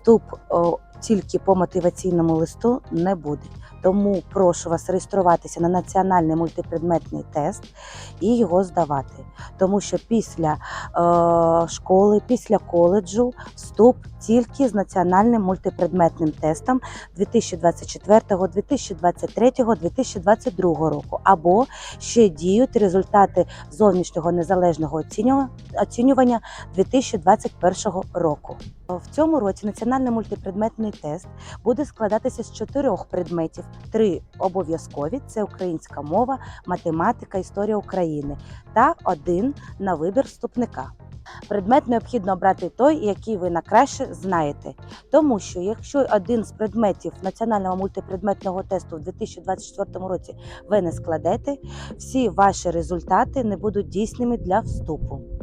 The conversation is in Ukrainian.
вступ о, тільки по мотиваційному листу не буде. Тому прошу вас реєструватися на національний мультипредметний тест і його здавати. Тому що після е, школи, після коледжу вступ тільки з національним мультипредметним тестом 2024, 2023, 2022 року. Або ще діють результати зовнішнього незалежного оцінювання- оцінювання 2021 року. В цьому році національний мультипредметний тест буде складатися з чотирьох предметів: три обов'язкові це українська мова, математика, історія України та один на вибір вступника. Предмет необхідно обрати той, який ви на краще знаєте. Тому що якщо один з предметів національного мультипредметного тесту в 2024 році ви не складете, всі ваші результати не будуть дійсними для вступу.